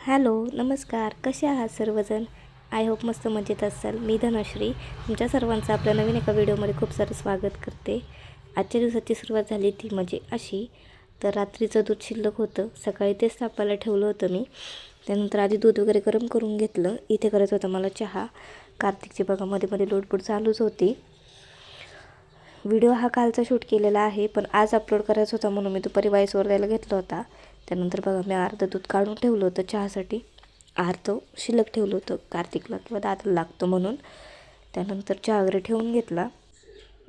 Hello नमस्कार. कसे आहात सर्वजण? आय होप मस्त मजेत असाल. मी धनश्री. तुमच्या सर्वांचं आपल्या नवीन एका व्हिडिओमध्ये खूप सारं स्वागत करते. आजच्या दिवसाची सुरुवात झाली ती म्हणजे अशी. तर रात्रीचं दूध शिल्लक होतं. सकाळी तेच तापायला ठेवलं होतं मी. त्यानंतर आधी दूध वगैरे गरम करून घेतलं. इथे करायचं होतं मला चहा. कार्तिकची बघा मध्ये मध्ये लोटपूट चालूच होती. व्हिडिओ हा कालचा शूट केलेला आहे पण आज अपलोड करायचा होता म्हणून मी दुपारी वाईसवर द्यायला घेतला होता. त्यानंतर बघा मी अर्धं दूध काढून ठेवलं होतं चहासाठी. अर्धं शिल्लक ठेवलं होतं कार्तिकला किंवा दादाला लागतं म्हणून. त्यानंतर चहा वगैरे ठेवून घेतला.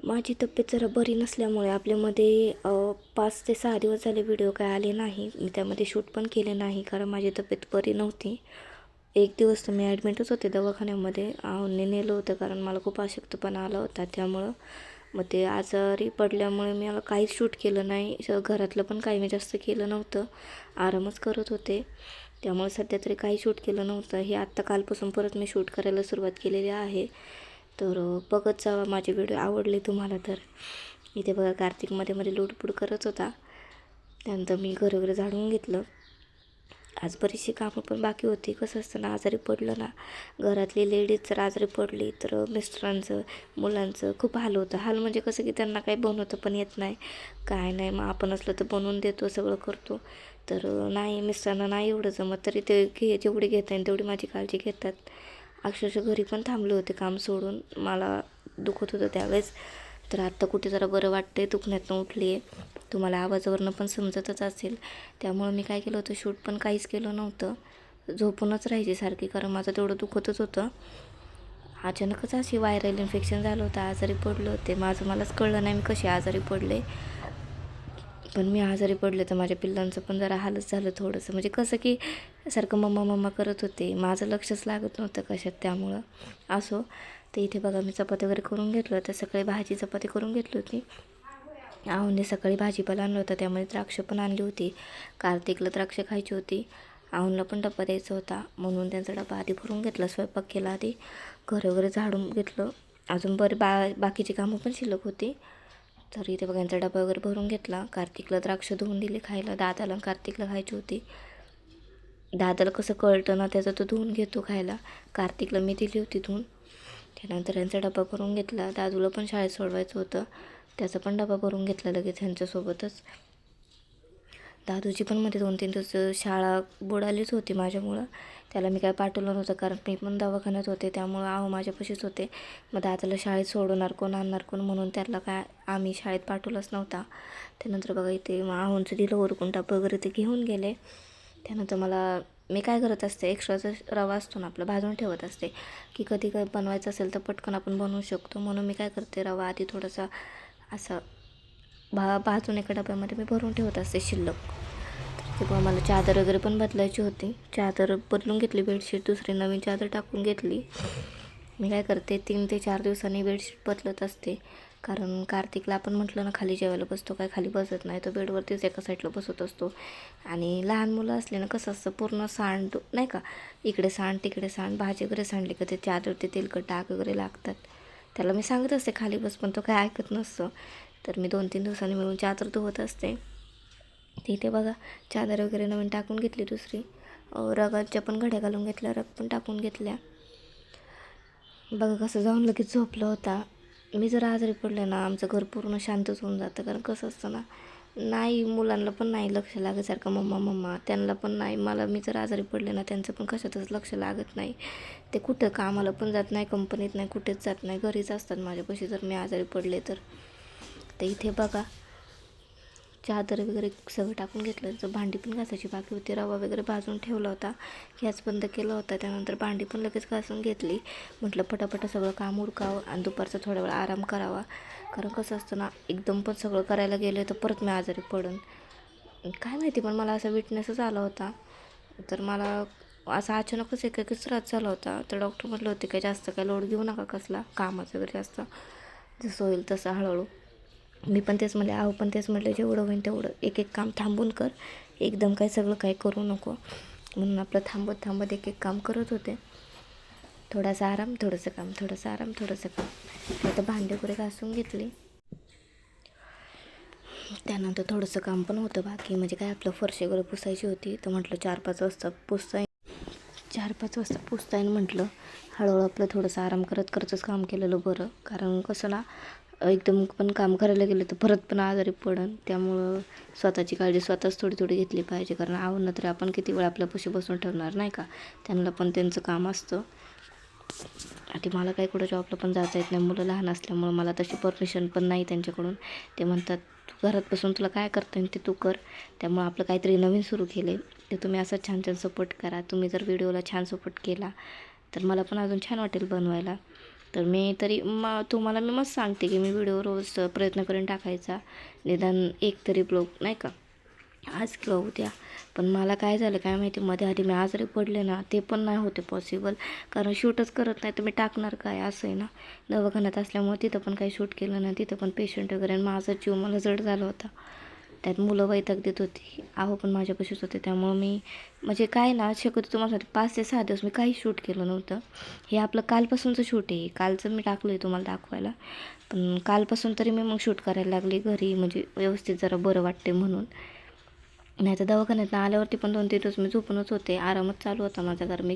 माझी तब्येत जरा बरी नसल्यामुळे आपल्यामध्ये पाच ते सहा दिवस झाले व्हिडिओ काय आले नाही. मी त्यामध्ये शूट पण केले नाही कारण माझी तब्येत बरी नव्हती. एक दिवस तर मी ॲडमिटच होते दवाखान्यामध्ये. आहोने नेलं होतं कारण मला खूप अशक्तपणा आला होता त्यामुळं. मग ते आजारी पडल्यामुळे मी मला काहीच शूट केलं नाही. घरातलं पण काही मी जास्त केलं नव्हतं. आरामच करत होते. त्यामुळे सध्या तरी काही शूट केलं नव्हतं. हे आत्ता कालपासून परत मी शूट करायला सुरुवात केलेली आहे. तर बघत जावा. माझे व्हिडिओ आवडले तुम्हाला तर. इथे बघा कार्तिकमध्ये मध्ये लुडबुड करत होता. त्यानंतर मी घर वगैरे झाडून घेतलं. आज बरीचशी कामं पण बाकी होती. कसं असतं ना आजारी पडलं ना घरातली लेडीज जर आजारी पडली तर मिस्टरांचं मुलांचं खूप हाल होतं. हाल म्हणजे कसं की त्यांना काही बनवतं पण येत नाही. काय नाही मग आपण असलं तर बनवून देतो सगळं करतो. तर नाही मिस्टरांना नाही एवढं जमत. तरी ते घे जेवढी घेता येईल तेवढी माझी काळजी घेतात. अक्षरशः घरी पण थांबले होते काम सोडून. मला दुखत होतं त्यावेळेस. तर आत्ता कुठे जरा बरं वाटतंय दुखण्यातनं उठली आहे तुम्हाला आवाजावरनं पण समजतच असेल. त्यामुळं मी काय केलं होतं शूट पण काहीच केलं नव्हतं. झोपूनच राहायची सारखी कारण माझं तेवढं दुखतच होतं. अचानकच अशी व्हायरल इन्फेक्शन झालं होतं आजारी पडलं होते. माझं मलाच कळलं नाही मी कशी आजारी पडले. पण मी आजारी पडले तर माझ्या पिल्लांचं पण जरा हालच झालं थोडंसं. म्हणजे कसं की सारखं मम्मा मम्मा करत होते. माझं लक्षच लागत नव्हतं कशात त्यामुळं. असो. तर इथे बघा मी चपाती वगैरे करून घेतलं तर सकाळी भाजी चपाती करून घेतली होती. आहुने सकाळी भाजीपाला आणलं होतं. त्यामध्ये द्राक्ष पण आणली होती. कार्तिकला द्राक्ष खायची होती. आऊनला पण डबा द्यायचा होता. म्हणून त्यांचा डबा आधी भरून घेतला. स्वयंपाक केला आधी. घर वगैरे झाडून घेतलं. अजून बरे बा बाकीची कामं पण शिल्लक होती. तर इथे बघा यांचा डबा वगैरे भरून घेतला. कार्तिकला द्राक्ष धुवून दिली खायला. दादाला आणि कार्तिकला खायची होती. दादाला कसं कळतं ना त्याचं तो धुवून घेतो खायला. कार्तिकला मी दिली होती धुवून. त्यानंतर यांचा डबा भरून घेतला. दादूला पण शाळेत सोडवायचं होतं. त्याचा पण डबा भरून घेतला लगेच ह्यांच्यासोबतच. दादूची पण मध्ये दोन तीन दिवस शाळा बुडालीच होती माझ्यामुळं. त्याला मी काय पाठवलं नव्हतं कारण मी पण दवाखान्यात होते. त्यामुळं आहो माझ्यापाशीच होते. मग दादाला शाळेत सोडवणार कोण आणणार कोण म्हणून त्याला काय आम्ही शाळेत पाठवलंच नव्हता. त्यानंतर बघा इथे मग आहोंचं दिलं ओरकून डबा वगैरे ते घेऊन गेले. त्यानंतर मला मी काय करत असते एक्स्ट्राचा रवा असतो ना आपला भाजून ठेवत असते. की कधी काय बनवायचं असेल तर पटकन आपण बनवू शकतो. म्हणून मी काय करते रवा आधी थोडासा असा भा भाजून एका डब्यामध्ये मी भरून ठेवत असते शिल्लक. किंवा मला चादर वगैरे पण बदलायची होती. चादर बदलून घेतली बेडशीट दुसरी नवीन चादर टाकून घेतली. मी काय करते तीन ते चार दिवसांनी बेडशीट बदलत असते. कारण कार्तिकला आपण म्हटलं ना खाली जेवायला बसतो काय? खाली बसत नाही. तो बेडवरतीच एका साईडला बसत असतो. आणि लहान मुलं असले ना कसं असतं पूर्ण सांड नाही का? इकडे सांड तिकडे सांड भाजी वगैरे सांडली का ते चादरवरती तेलकट डाग वगैरे लागतात. त्याला मी सांगत असते खाली बस पण तो काय ऐकत नसतो. तर मी दोन तीन दिवसांनी मिळून चादर धुवत असते. तिथे बघा चादर वगैरे नवीन टाकून घेतली दुसरी. रगाच्या पण घड्या घालून घेतल्या रग पण टाकून घेतल्या. बघा कसं जाऊन लगेच झोपलं होता. मी जर आजारी पडले ना आमचं घर पूर्ण शांतच होऊन जातं. कारण कसं असतं ना नाही मुलांना पण नाही लक्ष लागत मम्मा मम्मा. त्यांना पण नाही. मला मी जर आजारी पडले ना त्यांचं पण कशातच लक्ष लागत नाही. ते कुठं कामाला पण जात नाही कंपनीत नाही कुठेच जात नाही. घरीच असतात माझ्यापाशी. जर मी आजारी पडले तर. तर इथे बघा चादर वगैरे सगळं टाकून घेतलं. तर भांडी पण घासायची बाकी होती रवा वगैरे भाजून ठेवला होता. गॅस बंद केला होता. त्यानंतर भांडी पण लगेच घासून घेतली. म्हटलं पटापट सगळं काम उरकावं आणि दुपारचा थोडा वेळ आराम करावा. कारण कसं असतं ना एकदम पण सगळं करायला गेलं तर परत मी आजारी पडन. काय माहिती पण मला असा विटनेसच आला होता. तर मला असा अचानकच एक एकच त्रास झाला होता. तर डॉक्टर म्हटलं होते काही जास्त काय लोड घेऊ नका कसला कामाचं वगैरे जास्त. जसं होईल तसं हळूहळू मी पण तेच म्हणले आहो पण तेच म्हटलं जेवढं होईन तेवढं एक एक काम थांबून कर. एकदम काय सगळं काय करू नको. म्हणून आपलं थांबत थांबत एक एक काम करत होते. थोडासा आराम थोडंसं काम थोडंसं आराम थोडंसं काम. आता भांडे वगैरे घासून घेतली. त्यानंतर थोडंसं काम पण होतं बाकी. म्हणजे काय आपलं फरशी वगैरे पुसायची होती. तर म्हटलं चार पाच वाजता पुसता चार पाच वाजता पुसता येईल म्हटलं. हळूहळू आपलं थोडंसं आराम करत करतच काम केलेलं बरं. कारण कसं ना एकदम पण काम करायला गेलं तर परत पण आजारी पडन. त्यामुळं स्वतःची काळजी स्वतःच थोडी थोडी घेतली पाहिजे. कारण आवडलं तरी आपण किती वेळ आपल्यापाशी बसून ठेवणार नाही का? त्यांना पण त्यांचं काम असतं. आणि मला काही कुठं जॉबला पण जाता येत नाही. मुलं लहान असल्यामुळं मला तशी परमिशन पण नाही त्यांच्याकडून. ते म्हणतात तू घरात बसून तुला काय करता येईल ते तू कर. त्यामुळं आपलं काहीतरी नवीन सुरू केले ते तुम्ही असं छान छान सपोर्ट करा. तुम्ही जर व्हिडिओला छान सपोर्ट केला तर मला पण अजून छान वाटेल बनवायला. तर मी तरी म तुम्हाला मी मस्त सांगते की मी व्हिडिओ रोज प्रयत्न करून टाकायचा. निदान एक तरी ब्लॉग नाही का? आज किंवा उद्या. पण मला काय झालं काय माहिती? मध्ये आधी मी आजारी पडले ना ते पण नाही होते पॉसिबल कारण शूटच करत नाही तर मी टाकणार काय? असं आहे ना? दवाखान्यात असल्यामुळे तिथं पण काही शूट केलं नाही. तिथं पण पेशंट वगैरे आणि माझा जीव मला जड झाला होता. त्यात मुलं वैताग देत होती. आहो पण माझ्यापाशीच होते. त्यामुळं मी म्हणजे काय ना शक्यतो तुम्हाला सांगते पाच ते सहा दिवस मी काही शूट केलं नव्हतं. हे आपलं कालपासूनचं शूट आहे. कालचं मी टाकलं आहे तुम्हाला दाखवायला. पण कालपासून तरी मी मग शूट करायला लागली घरी. म्हणजे व्यवस्थित जरा बरं वाटते म्हणून. नाही तर दवाखान्यात आल्यावरती पण दोन तीन दिवस मी झोपूनच होते. आरामच चालू होता माझा कारण मी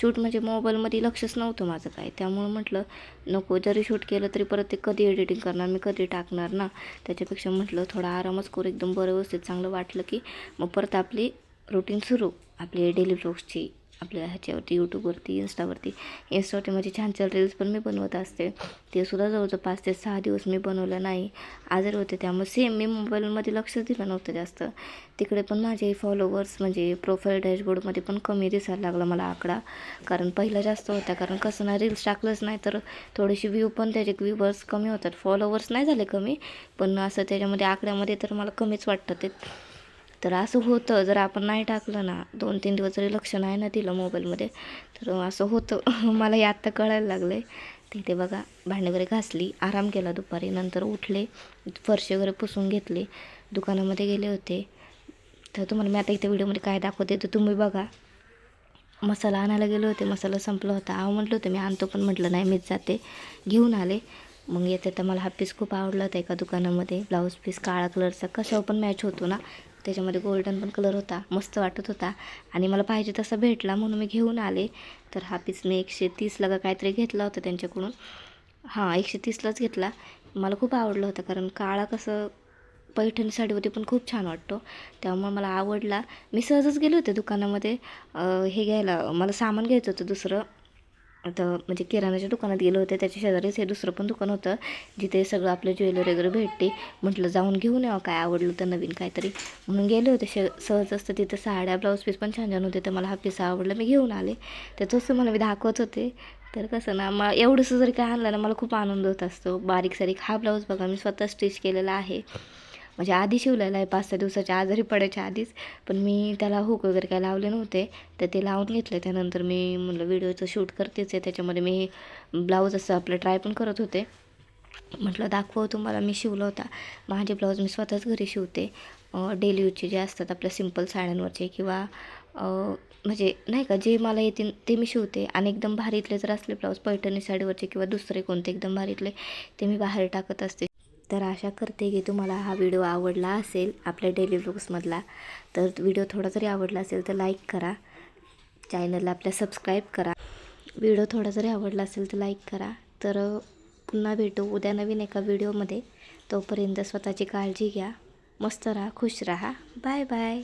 शूट म्हणजे मोबाईलमध्ये लक्षच नव्हतं माझं काय त्यामुळं म्हटलं नको जरी शूट केलं तरी परत ते कधी एडिटिंग करणार? मी कधी टाकणार ना? त्याच्यापेक्षा म्हटलं थोडा आरामच करू. एकदम बरं व्यवस्थित चांगलं वाटलं की मग परत आपली रुटीन सुरू. आपली डेली ब्लॉग्सची आपल्या ह्याच्यावरती यूट्यूबवरती इन्स्टावरती इन्स्टावरती माझी छान छान रील्स पण मी बनवत असते. ते सुद्धा जवळजवळ पाच ते सहा दिवस मी बनवलं नाही. आजारी होते त्यामुळे सेम मी मोबाईलमध्ये लक्ष दिलं नव्हतं जास्त. तिकडे पण माझे फॉलोवर्स म्हणजे प्रोफाईल डॅशबोर्डमध्ये पण कमी दिसायला लागला मला आकडा. कारण पहिला जास्त होता. कारण कसं ना रील्स टाकलंच नाही तर थोडीशी व्ह्यू पण त्याचे व्ह्यूवर्स कमी होतात. फॉलोवर्स नाही झाले कमी पण असं त्याच्यामध्ये आकड्यामध्ये तर मला कमीच वाटतं ते. तर असं होतं जर आपण नाही टाकलं ना दोन तीन दिवस जरी लक्ष नाही ना दिलं मोबाईलमध्ये तर असं होतं. मला हे आत्ता कळायला लागलं आहे तिथे बघा भांडे वगैरे घासली आराम केला दुपारी. नंतर उठले फरशी वगैरे पुसून घेतले दुकानामध्ये गेले होते. तर तुम्हाला मी आता इथे व्हिडिओमध्ये काय दाखवते तर तुम्ही बघा. मसाला आणायला गेले होते मसाला संपला होता. अहो म्हटलं होतं मी आणतो पण म्हटलं नाही मीच जाते. घेऊन आले. मग येते तर मला हा पीस खूप आवडला होता एका दुकानामध्ये. ब्लाऊज पीस काळा कलरचा कशावर पण मॅच होतो ना त्याच्यामध्ये गोल्डन पण कलर होता मस्त वाटत होता. आणि मला पाहिजे तसा भेटला म्हणून मी घेऊन आले. तर हा पीस मी एकशे तीसला का काहीतरी घेतला होता त्यांच्याकडून. हां एकशे तीसलाच घेतला. मला खूप आवडलं होतं कारण काळा कसं पैठणी साडीवरती पण खूप छान वाटतो. त्यामुळे मला आवडला. मी सहजच गेले होते दुकानामध्ये. हे घ्यायला मला सामान घ्यायचं होतं दुसरं. आता म्हणजे किराणाच्या दुकानात गेलो होते त्याच्या शेजारीच हे दुसरं पण दुकान होतं जिथे सगळं आपलं ज्वेलरी वगैरे भेटते. म्हटलं जाऊन घेऊन यावं काय आवडलं तर नवीन काहीतरी. म्हणून गेले होते शे सहज असतं तिथं साड्या ब्लाऊज पीस पण छान छान होते तर मला हा पीस आवडला मी घेऊन आले. तर तसं मला मी दाखवत होते. तर कसं ना मग एवढंसं जरी काय आणलं ना मला खूप आनंद होत असतो. बारीक सारीक हा ब्लाऊज बघा मी स्वतः स्टिच केलेला आहे. म्हणजे आधी शिवलेला आहे पाच सहा दिवसाच्या आजारी पडायच्या आधीच. पण मी त्याला हुक वगैरे काय लावले नव्हते. तर ते लावून घेतले. त्यानंतर मी म्हटलं व्हिडिओचं शूट करतेच आहे. त्याच्यामध्ये मी ब्लाऊज असं आपलं ट्राय पण करत होते. म्हटलं दाखवू तुम्हाला मी शिवला होता. माझे ब्लाऊज मी स्वतःच घरी शिवते. डेली यूजचे जे असतात आपल्या सिंपल साड्यांवरचे किंवा म्हणजे नाही का जे मला येतील ते मी शिवते. आणि एकदम भारीतले जर असले ब्लाऊज पैठणी साडीवरचे किंवा दुसरे कोणते एकदम भारीतले ते मी बाहेर टाकत असते. तर आशा करते की तुम्हाला हा व्हिडिओ आवडला असेल आपल्या डेली ब्लॉग्समधला तर व्हिडिओ थोडा जरी आवडला असेल तर लाईक करा. चॅनलला आपल्या सबस्क्राईब करा. व्हिडिओ थोडा जरी आवडला असेल तर लाईक करा. तर पुन्हा भेटू उद्या नवीन एका व्हिडिओमध्ये तोपर्यंत स्वतःची काळजी घ्या. मस्त राहा खुश राहा. Bye bye